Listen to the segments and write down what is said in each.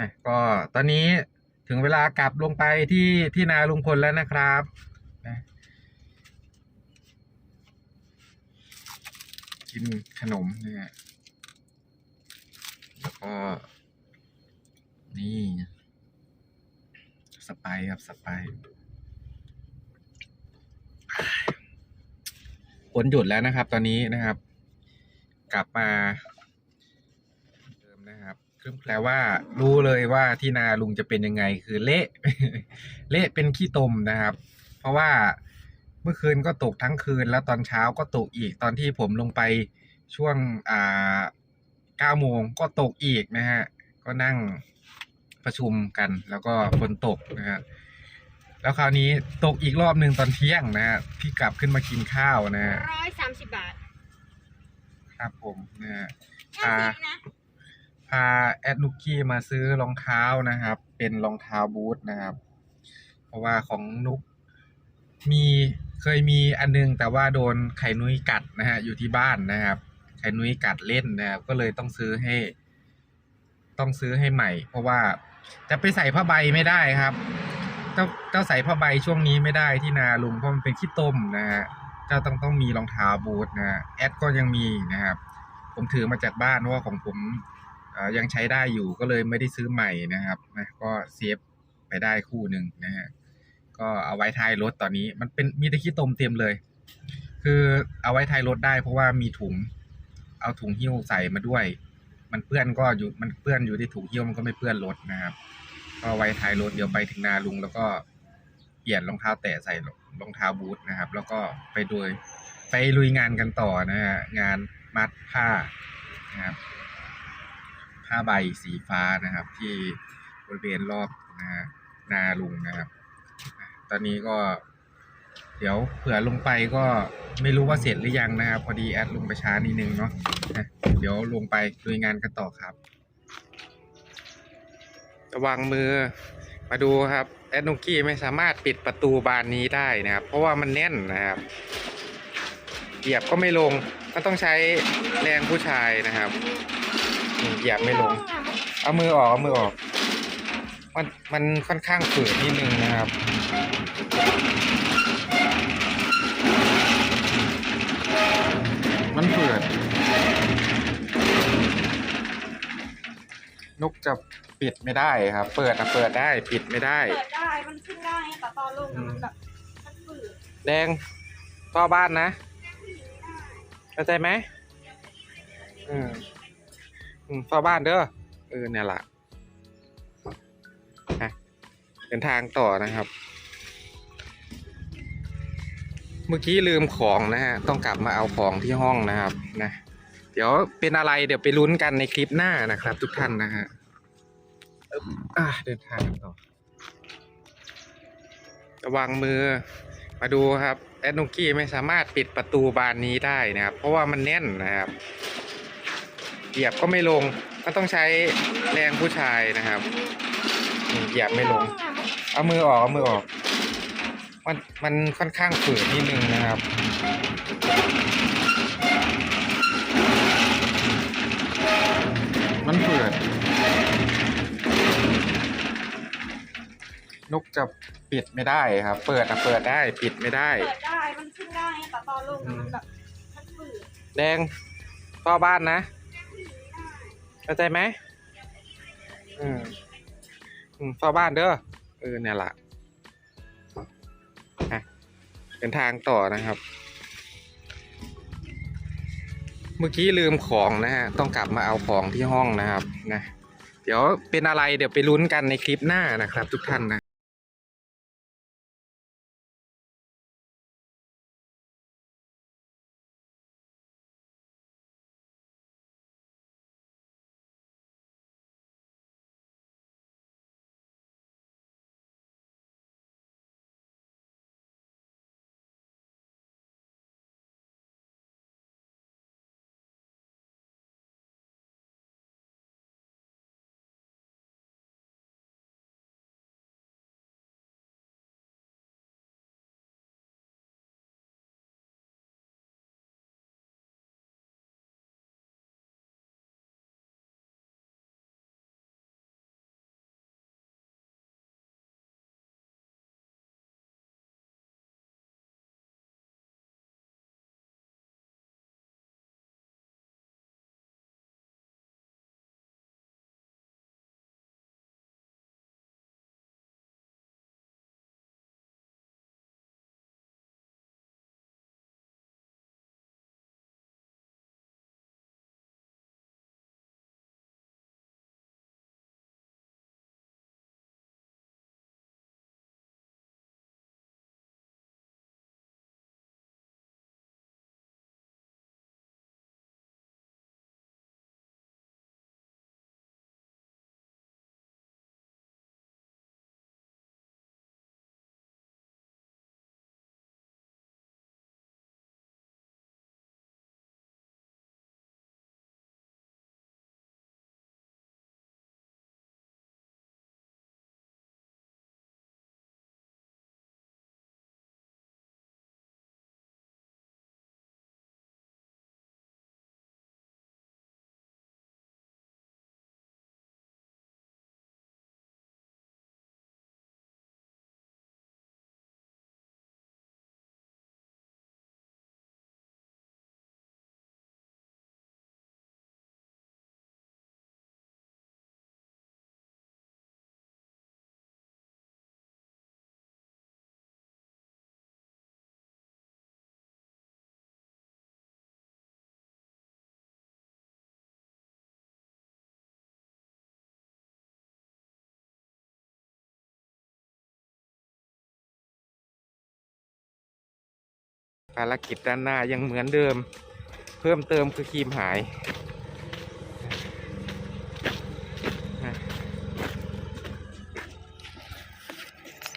อะก็ตอนนี้ถึงเวลากลับลงไปที่ที่นาลุงพลแล้วนะครับนะกินขนมเนะฮะแล้วก็ นี่ สไปครับสไปฝนหยุดแล้วนะครับ ตอนนี้นะครับ กลับมาเดิมนะครับคือ แปลว่า รู้เลยว่าที่นาลุงจะเป็นยังไง คือเละเละเป็นขี้ตมนะครับ เพราะว่าเมื่อคืนก็ตกทั้งคืน แล้วตอนเช้าก็ตกอีกตอนที่ผมลงไปช่วงอ่าเก้าโมงก็ตกอีกนะฮะก็นั่งประชุมกัน แล้วก็ฝนตกนะฮะแล้วคราวนี้ตกอีกรอบหนึ่งตอนเที่ยงนะฮะที่กลับขึ้นมากินข้าวนะฮะร้อยสามสิบบาท ครับผมนะฮะ แค่นี้นะ พาแอดนุกกี้มาซื้อรองเท้านะครับ เป็นรองเท้าบูทนะครับ เพราะว่าของนุกมีเคยมีอันนึงแต่ว่าโดนไข่นุ้ยกัดนะฮะอยู่ที่บ้านนะครับ ไข่นุ้ยกัดเล่นนะครับก็เลยต้องซื้อให้ ต้องซื้อให้ใหม่ เพราะว่าจะไปใส่ผ้าใบไม่ได้ครับเจ้าเจ้าใส่ผ้าใบช่วงนี้ไม่ได้ที่นาลุงเพราะมันเป็นขี้ต้มนะฮะเจ้าต้องต้องมีรองเท้าบูทนะแอดก็ยังมีนะครับ ผมถือมาจากบ้านเพราะว่าของผม ยังใช้ได้อยู่ก็เลยไม่ได้ซื้อใหม่นะครับนะก็เซฟไปได้คู่หนึ่งนะฮะก็เอาไว้ท้ายรถตอนนี้ มันเป็นมีต่ขี้ตมเต็มเลย คือเอาไว้ท้ายรถได้เพราะว่ามีถุง เอาถุงหิ้วใส่มาด้วย มันเปื้อนก็อยู่มันเปื้อนอยู่ที่ถุงหิ้วมันก็ไม่เปื้อนรถนะครับ ก็ไว้ท้ายรถเดี๋ยวไปถึงนาลุงแล้วก็เปลี่ยนรองเท้าแตะใส่รองเท้าบูทนะครับ แล้วก็ไปโดยไปลุยงานกันต่อนะฮะงานมัดผ้านะครับ ผ้าใบสีฟ้านะครับ ที่บริเวณรอบนะฮะนาลุงนะครับ ตอนนี้ก็ เดี๋ยวเผื่อลงไปก็ไม่รู้ว่าเสร็จหรือยังนะครับ พอดีแอดลงไปช้านิดนึงเนาะเดี๋ยวลงไปลุยงานกันต่อครับ ระวังมือมาดูครับแอดนุกี้ไม่สามารถปิดประตูบานนี้ได้นะครับ เพราะว่ามันแน่นนะครับเหยียบก็ไม่ลงก็ต้องใช้แรงผู้ชายนะครับ เหยียบไม่ลง เอามือออก เอามือออก มันมันค่อนข้างฝืดนิดนึงนะครับมันฝืดนกจะปิดไม่ได้ครับ เปิดอะเปิดได้ ปิดไม่ได้ เปิดได้ มันขึ้นได้แต่ตอนลงอะมันแบบมันฝืดแดงเฝ้าบ้านนะเข้าใจไหมอืมอืม เฝ้าบ้านเด้อเออเนี่ยแหละ่ะเดินทางต่อนะครับ เมื่อกี้ลืมของนะฮะต้องกลับมาเอาของที่ห้องนะครับนะเดี๋ยวเป็นอะไรเดี๋ยวไปลุ้นกันในคลิปหน้านะครับ ทุกท่านนะฮะเดินทางต่อระวังมือมาดูครับแอดนุกี้ไม่สามารถปิดประตูบานนี้ได้นะครับ เพราะว่ามันแน่นนะครับ เหยียบก็ไม่ลงก็ต้องใช้แรงผู้ชายนะครับนี่เหยียบไม่ลง เอามือออกเอามือออก มันมันค่อนข้างฝืดนิดนึงนะครับมันฝืดนกจะปิดไม่ได้ครับ เปิดอะเปิดได้ปิดไม่ได้ เปิดได้ มันขึ้นได้แต่ตอนลงอะมันแบบมันฝืดแดงเฝ้าบ้านนะ เข้าใจไหมอืมอืมเฝ้าบ้านเด้อเออเนี่ยแหละอะเดินทางต่อนะครับ เมื่อกี้ลืมของนะฮะต้องกลับมาเอาของที่ห้องนะครับนะเดี๋ยวเป็นอะไรเดี๋ยวไปลุ้นกันในคลิปหน้านะครับ ทุกท่านนะารกิจด้านหน้ายังเหมือนเดิม เพิ่มเติมคือครีมหาย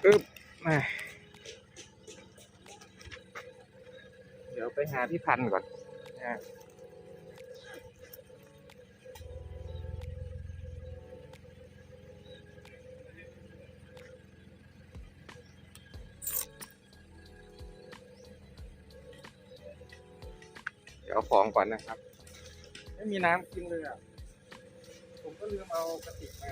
อึ๊บมาเดี๋ยวไปหาพี่พันธ์ก่อนนะ ยวเอาของก่อนนะครับ ไม่มีน้ำกินเลยอะ ผมก็ลืมเอากระติกมา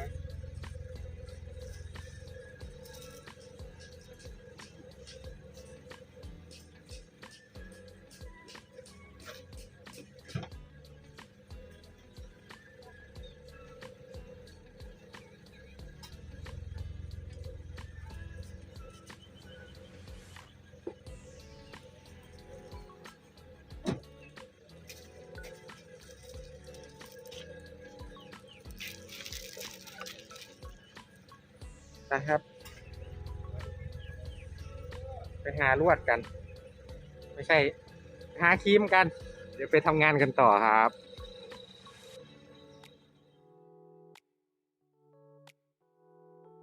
นะครับ ไปหาลวดกัน ไม่ใช่ หาครีมกัน เดี๋ยวไปทำงานกันต่อครับ